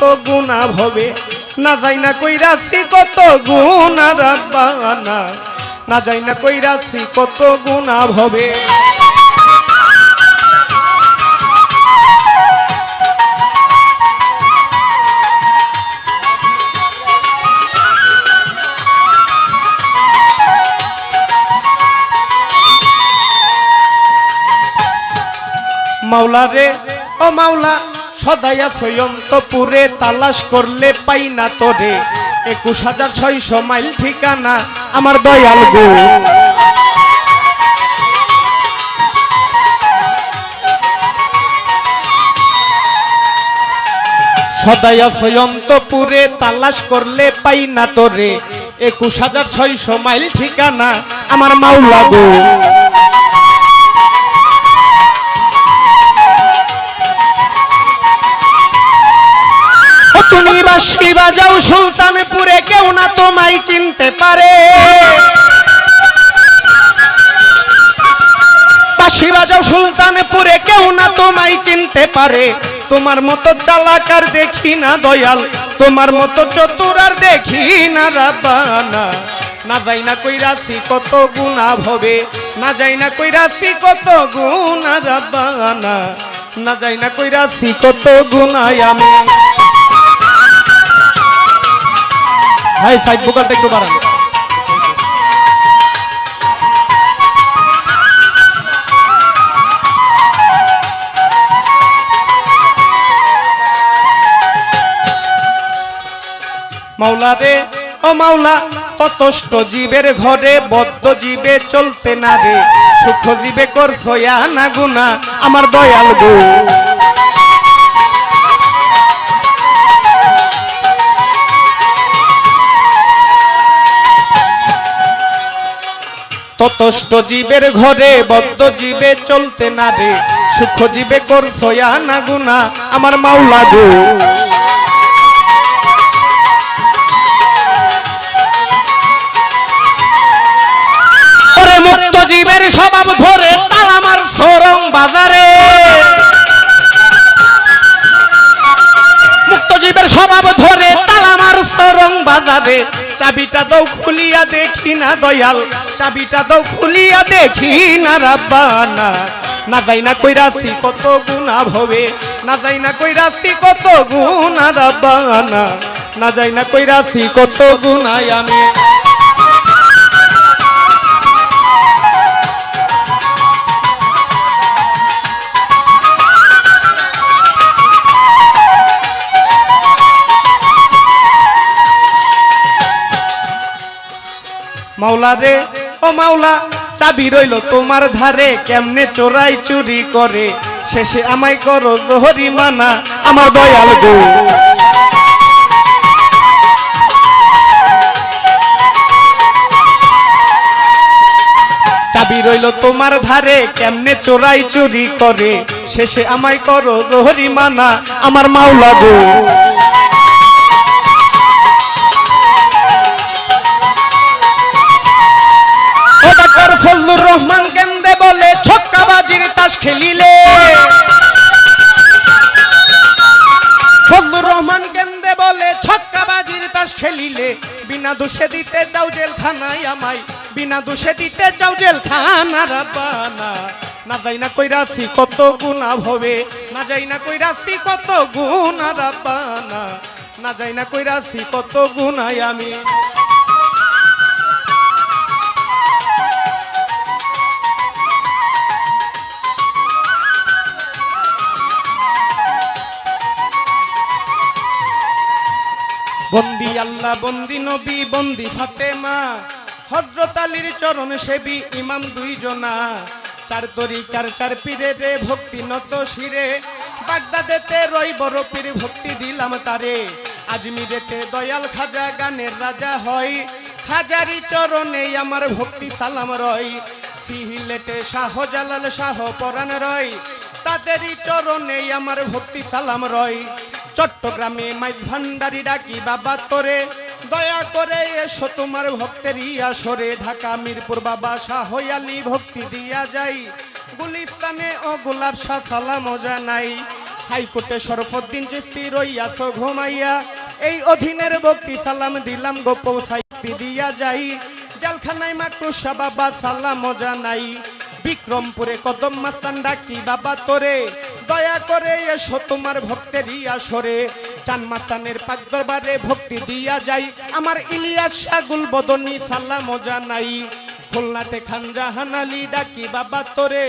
কত গুণা ভবে? না যাই না কইরাছি কত গুণা রাব্বানা। না যাই না কইরাছি কত গুণা ভবে। মাওলা রে, ও মাওলা সদাইয়া সয়ন্তপুরে তালাশ করলে পাই না তোরে। একুশ হাজার ছয়শো মাইল ঠিকানা আমার দয়াল গো। সদাইয়া সয়ন্তপুরে তালাশ করলে পাই না তোরে। একুশ হাজার ছয়শো মাইল ঠিকানা আমার মাওলা গো। তুমি বাসি বাজাও সুলতানপুরে, কেউ না তোমায় চিনতে পারে। বাসি বাজাও সুলতানপুরে, কেউ না তোমায় চিনতে পারে। তোমার মতো চালাকার দেখি না দয়াল, তোমার মতো চতুর আর দেখি না রাবানা। না যাই না কইরাছি কত গুণা ভবে, না যাই না কইরাছি কত গুণা রাবানা। না যাই না কইরাছি কত গুণাই আমি। হাই সাইড ভোকালটা একটু বাড়ান। মাওলা রে, ও মাওলা ততষ্ট জীবের ঘরে, বদ্ধ জীবে চলতে না রে, সুখ জীবে করছ না গুনা আমার দয়াল গো। ততষ্ট জীবের ঘরে, বদ্ধ জীবে চলতে না রে। সুখ জীবে করছ না গুনা আমার মাওলা গো। মুক্ত জীবের স্বভাব ধরে তাল আমার সরং বাজারে। মুক্ত জীবের স্বভাব ধরে তাল আমার সরং বাজারে। চাবিটা দাও খুলিয়া দেখি না দয়াল চাবিটা দাও, খুলিয়া দেখি না রাব্বানা না। যাই না কইরাছি কত গুণা ভবে, না যাই না কই রাশি কত গুণা রাব্বানা না। যাই না কইরাছি কত গুণাই আমি। মাওলা রে ও মাওলা, চাবি রইল তোমার ধারে, কেমনে চোরাই চুরি করে? শেষে আমায় করো দোহরি মানা, আমার দয়াল গো। চাবি রইল তোমার ধারে, কেমনে চোরাই চুরি করে? শেষে আমায় করো দোহরি মানা, আমার মাওলা গো। রহমান কেন্দে বলে, ছক্কাবাজির তাস খেলিলে। ফজলুর রহমান কেন্দে বলে, ছক্কাবাজির তাস খেলিলে। বিনা দোষে দিতে চাও জেলখানায় আমায়। বিনা দোষে দিতে চাও জেলখানা রাব্বানা না যাই না কইরাছি কত গুণা ভবে। না যাই না কইরাছি কত গুণা রাব্বানা না যাই না কইরাছি কত গুণাই আমি। আল্লাহ, বন্দি নবী, বন্দি ফাতেমা। হজরত আলীর চরণ সেবী ইমাম দুইজনা। চার তরিকার চার পীরে রে, ভক্তি নত শিরে। বাগদাদেতে রই বড় পীর ভক্তি দিলাম তারে। আজমিরেতে দয়াল খাজা, গানের রাজা হয় হাজারি চরণে আমার ভক্তি সালাম রয় সিহিলেটে শাহ জালাল শাহ পরাণ রয় তাদেরই চরণে আমার ভক্তি সালাম রয় চট্টগ্রামে মাইজ ভান্ডারি ডাকি বাবা তোরে। দয়া করে এসো তোমার ভক্তের ইয়া আসরে। ঢাকা মিরপুর বাবা শাহ আলী ভক্তি দিয়া যাই। গুলিস্তানে ও গোলাপ শাহ সালাম জানাই। হাইকোর্টে শরফুদ্দিন চিস্তি রইয়াছ ঘুমাইয়া। এই অধীনের ভক্তি সালাম দিলাম গোপ সাহিত্যি দিয়া যাই। জেলখানায় মাকড়ুসা বাবা সালাম মজা নাই বিক্রমপুরে কদম মাস্তান ডাকি বাবা তোরে। দয়া করে এসো তোমার ভক্তেরই আসরে। চান মাস্তানের পাক দরবারে ভক্তি দিয়া যাই। আমার ইলিয়াস শাগুল বদনী সালাম মজা নাই খুলনাতে খান জাহান আলী ডাকি বাবা তোরে।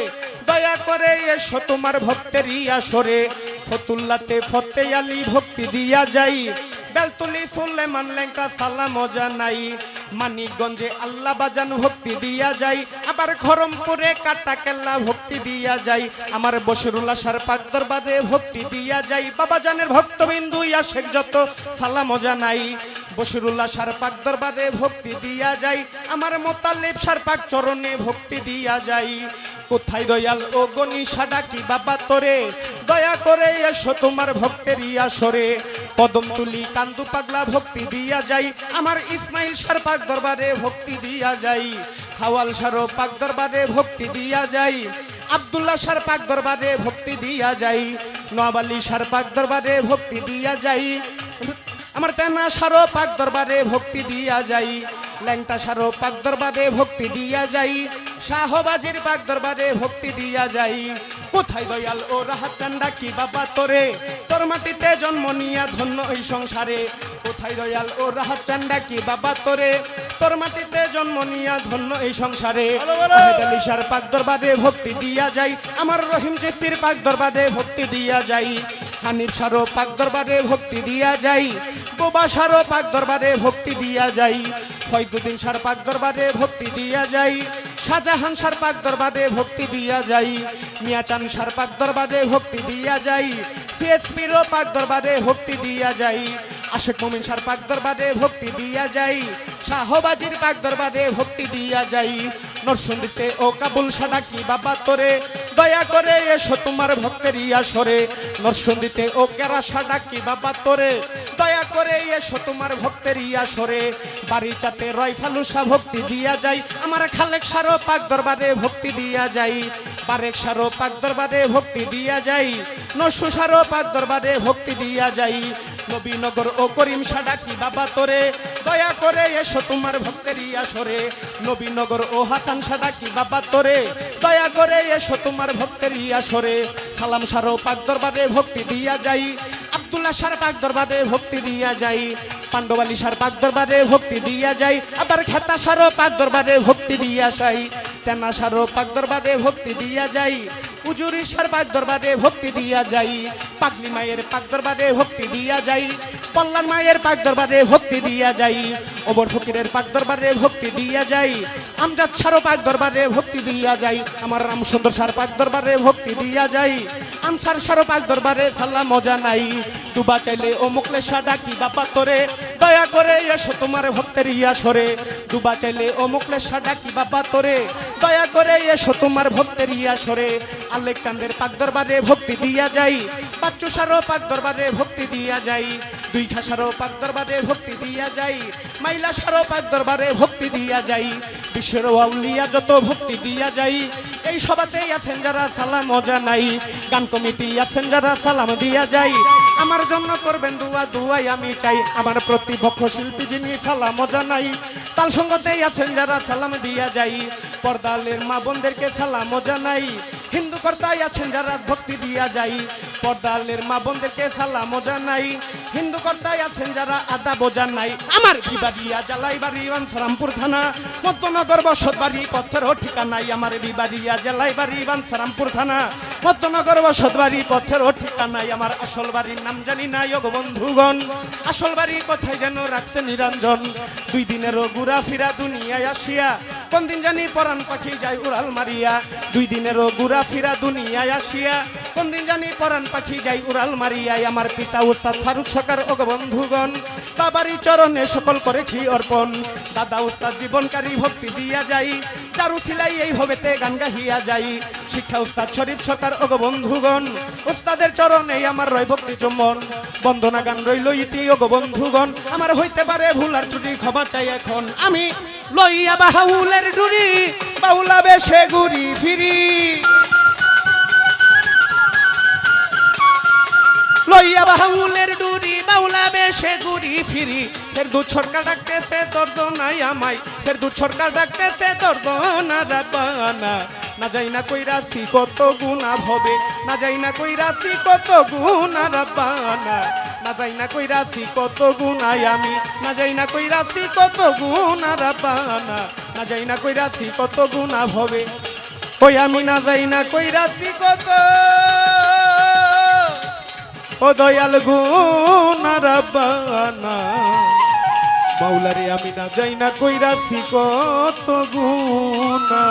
দয়া করে এসো তোমার ভক্তেরই আসরে। ফতুল্লাতে ফতে আলী ভক্তি দিয়া যাই। বেলতুলি শুনলে মানলেঙ্কা সালাম মজা নাই মানিকগঞ্জে আল্লাহ বাজান ভক্তি দিয়া যাই। আবার খরমপুরে কাটা কেল্লা ভক্তি দিয়া যাই। আমার বসরুল্লাহ সার পাক দরবারে ভক্তি দিয়া যাই। বাবা জানের ভক্তবিন্দু ইয়াশেক যত সালাম জানাই। বসিরুল্লাহ সার পাক দরবারে ভক্তি দিয়া যাই। আমার মোতালেব সার পাক চরণে ভক্তি দিয়া যাই। কোথায় দয়াল? ও গণিসা ডাকি বাবা তোরে? দয়া করে এসো তোমার ভক্তের আসরে। কদম তুলি, কান্দু পাগলা ভক্তি দিয়া যাই। আমার ইসমাইল সার পাক দরবারে ভক্তি দিয়া যাই। হাওয়াল সারো পাক দরবারে ভক্তি দিয়া যাই। আব্দুল্লাহ সার পাক দরবারে ভক্তি দিয়া যাই। নোয়াবালি সার পাক দরবারে ভক্তি দিয়া যাই। আমার তেনা সারো পাক দরবারে ভক্তি দিয়া যাই। ল্যাংটা সারো পাক দরবারে ভক্তি দিয়া যাই শাহবাজির পাক দরবারে ভক্তি দিয়া যাই। কোথায় দয়াল ও রাহাত চান্ডা কি বাবা তোরে? তোর মাটিতে জন্ম নিয়া ধন্য এই সংসারে। কোথায় দয়াল ও রাহাত চান্ডা কি বাবা তোরে? তোর মাটিতে জন্ম নিয়া ধন্য এই সংসারে। আহমেদ আলী পাক দরবারে ভক্তি দিয়া যাই আমার রহিম চেস্তির পাক দরবারে ভক্তি দিয়া যাই। হানিফ সারো পাক দরবারে ভক্তি দিয়া যাই বোবা সারো পাক দরবারে ভক্তি দিয়া যাই। ফয়দুদ্দিন সার পাক দরবারে ভক্তি দিয়া যাই। শাহজাহান সার পাক দরবারে ভক্তি দিয়া যাই। মিয়াচান সার পাক দরবারে ভক্তি দিয়া যাই। সিএসপিরও পাক দরবারে ভক্তি দিয়া যাই। আশেক মমিন সার পাক দরবারে ভক্তি দিয়া যাই। শাহবাজির পাক দরবারে ভক্তি দিয়া যাই। নরসিংদীতে ও কাবুল সাডাকি বাবা তোরে? দয়া করে এসো তোমার ভক্তের আসরে। নরসিংদীতে ও কেরা সাডাকি বাবা তোরে? দয়া করে এসো তোমার ভক্তের আসরে। বাড়ি চাতে রয় ফালুসা ভক্তি দিয়া যাই, আমার খালেক সারো পাক দরবারে ভক্তি দিয়া যাই। বারেক সারো পাক দরবারে ভক্তি দিয়া যাই নসু সারো পাক দরবারে ভক্তি দিয়া যাই। নবীনগর ও করিম সাডাকি বাবা তোরে? দয়া করে এসো তোমার ভক্তের আসরে। নবীনগর ও হাসান সাডাকি বাবা তোরে? দয়া করে এসো তোমার ভক্তের আসরে। সালাম সারো পাক দরবারে ভক্তি দিয়া যাই। আব্দুল্লাহ সার পাক দরবারে ভক্তি দিয়া যাই। পাণ্ডবালী সার পাক দরবারে ভক্তি দিয়া যাই। আবার খেতা সারো পাক দরবারে ভক্তি দিয়া যাই। তেনা সারো পাক দরবারে ভক্তি দিয়া যাই। সার পাক দরবারে ভক্তি দিয়া যাই, পাগলি মায়ের পাক দরবারে ভক্তি দিয়া যাই পল্লার মায়ের পাক দরবারে ভক্তি দিয়া যাই ওবর ফকিরের পাক দরবারে ভক্তি দিয়া যাই, আমজাদ ছাড়ো পাক দরবারে ভক্তি দিয়া যাই, আমার রামসুন্দর সার পাক দরবারে ভক্তি দিয়া যাই আনসার সারো পাক দরবারে সাল্লা মজা নাই। দুবা চাইলে ও মুকলেশা কি বাপা তোরে। দয়া করে এসো তোমার ভক্তের ইয়া সরে দুবা চাইলে ও মুকলেশা কি বাপা তোরে। দয়া করে এসো তোমার ভক্তের ইয়া সরে আলেক চাঁদের পাক দরবারে ভক্তি দিয়া যাই। বাচ্চু সারো পাক দরবারে ভক্তি দিয়া যাই। দুই ঠাসারো পাক দরবারে ভক্তি দিয়া যাই, মাইলা সারো পাক দরবারে ভক্তি দিয়া যাই, বিশ্বের আউলিয়া যত ভক্তি দিয়া যাই, এই সবাতেই আছেন যারা সালাম মজা নাই গান কমিটি আছেন যারা সালাম দিয়া যাই, আমার জন্য করবেন দুয়া, দুয়াই আমি চাই, আমার প্রতিপক্ষ শিল্পী যিনি সালাম মজা নাই তাল সঙ্গতেই আছেন যারা সালাম দিয়া যাই, পর্দালের মা বোনদেরকে সালাম মজা নাই হিন্দু কর্তাই আছেন যারা ভক্তি দিয়া যাই পর্দালের মা বোনদেরকে সালাম মজা নাই হিন্দু কর্তাই আছেন যারা আদা বোঝা নাই আমার বিবাদিয়া জালাই বাড়ি বানসারামপুর থানা। মধ্যনগর বসত বাড়ি পথের ঠিকানাই আমার বিবাদিয়া জেলাই বাড়ি বানসারামপুর থানা। মধ্যনগর বসত বাড়ি পথের ঠিকানাই আমার আসল বাড়ির নাম জানি না যোগ বন্ধুগণ। আসল বাড়ি কোথায় যেন রাখছে নিরঞ্জন। দুই দিনেরও ঘুরা ফিরা দুনিয়ায় আসিয়া কোন দিন জানি পরাণ পাখি যায় উড়াল মারিয়া। দুই দিনেরও ঘুরা ফিরা দুনিয়ায় আসিয়া কোন দিন জানি পরাণ পাখি যাই উড়াল মারিয়াই আমার পিতা উস্তাদ ফারুক সরকার ও বন্ধুগণ, বাবারই চরণে সকল করেছি অর্পণ। দাদা উস্তাদ জীবনকারী ভক্তি দিয়া যাই, চারু ছিলাই এই ভবেতে গান গাহিয়া যাই। শিক্ষা উস্তাদ শরীফ সরকার ও বন্ধুগণ, উস্তাদের চরণে আমার রয় ভক্তি চুম্বন। বন্দনা গান রইল ইতি ও বন্ধুগণ, আমার হইতে পারে ভুল আর ত্রুটি, ক্ষমা চাই এখন। আমি লইয়া বাহুলের ডুরি, বাউলা বেশে ঘুরি ফিরি। লইয়া বাহুলের ডুরি বাউলা বেশে ঘুরি ফিরি। ফের দুধ সরকার ডাকতেছে দর্দ নাই আমায়। ফের দুধ সরকার ডাকতেছে দর্দ না রাব্বানা না যাই না কই রাশি কত গুণা হবে না যাই না কই রাশি কত গুণা রাব্বানা না যাই না কই রাশি কত গুণাই আমি, না যাই না কই রাশি কত গুণা রাব্বানা না যাই না কই রাশি কত গুণা হবে ওই আমি না যাই না কই রাশি কত ও দয়াল গো রাব্বানা মাওলারে আমি না যাই না কইরা কত গুনা